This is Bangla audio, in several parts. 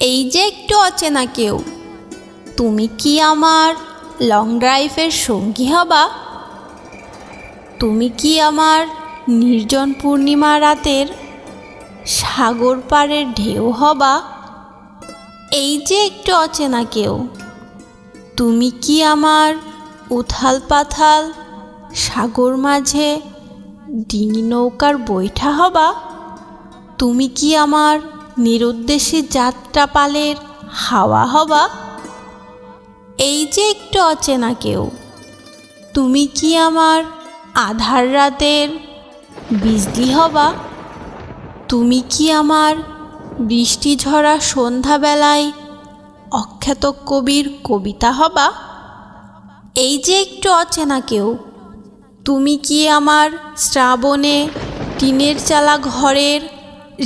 এই যে একটু অচেনা কেউ, তুমি কি আমার লং ড্রাইভের সঙ্গী হবা? তুমি কি আমার নির্জন পূর্ণিমা রাতের সাগর পাড়ের ঢেউ হবা? এই যে একটু অচেনা কেউ, তুমি কি আমার উথাল পাথাল সাগর মাঝে ডিঙি নৌকার বৈঠা হবা? তুমি কি আমার নিরুদ্দেশী যাত্রা পালের হাওয়া? হবা এই যে একটু অচেনা কেউ, তুমি কি আমার আধার রাতের বিজলি হবা তুমি কি আমার বৃষ্টি ঝরা সন্ধ্যাবেলায় অখ্যাত কবির কবিতা হবা এই যে একটু অচেনা কেউ, তুমি কি আমার শ্রাবণে টিনের চালা ঘরের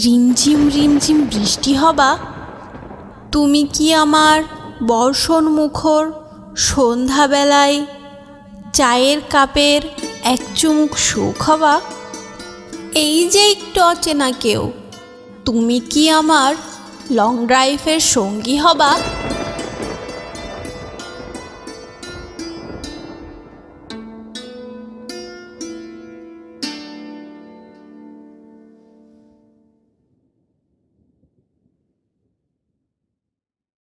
রিমঝিম রিমঝিম বৃষ্টি হবা। তুমি কি আমার বর্ষণ মুখর সন্ধ্যাবেলায় চায়ের কাপের এক চুমুক সুখ হবা? এই যে একটু অচেনা কেউ, তুমি কি আমার লং ড্রাইভের সঙ্গী হবা?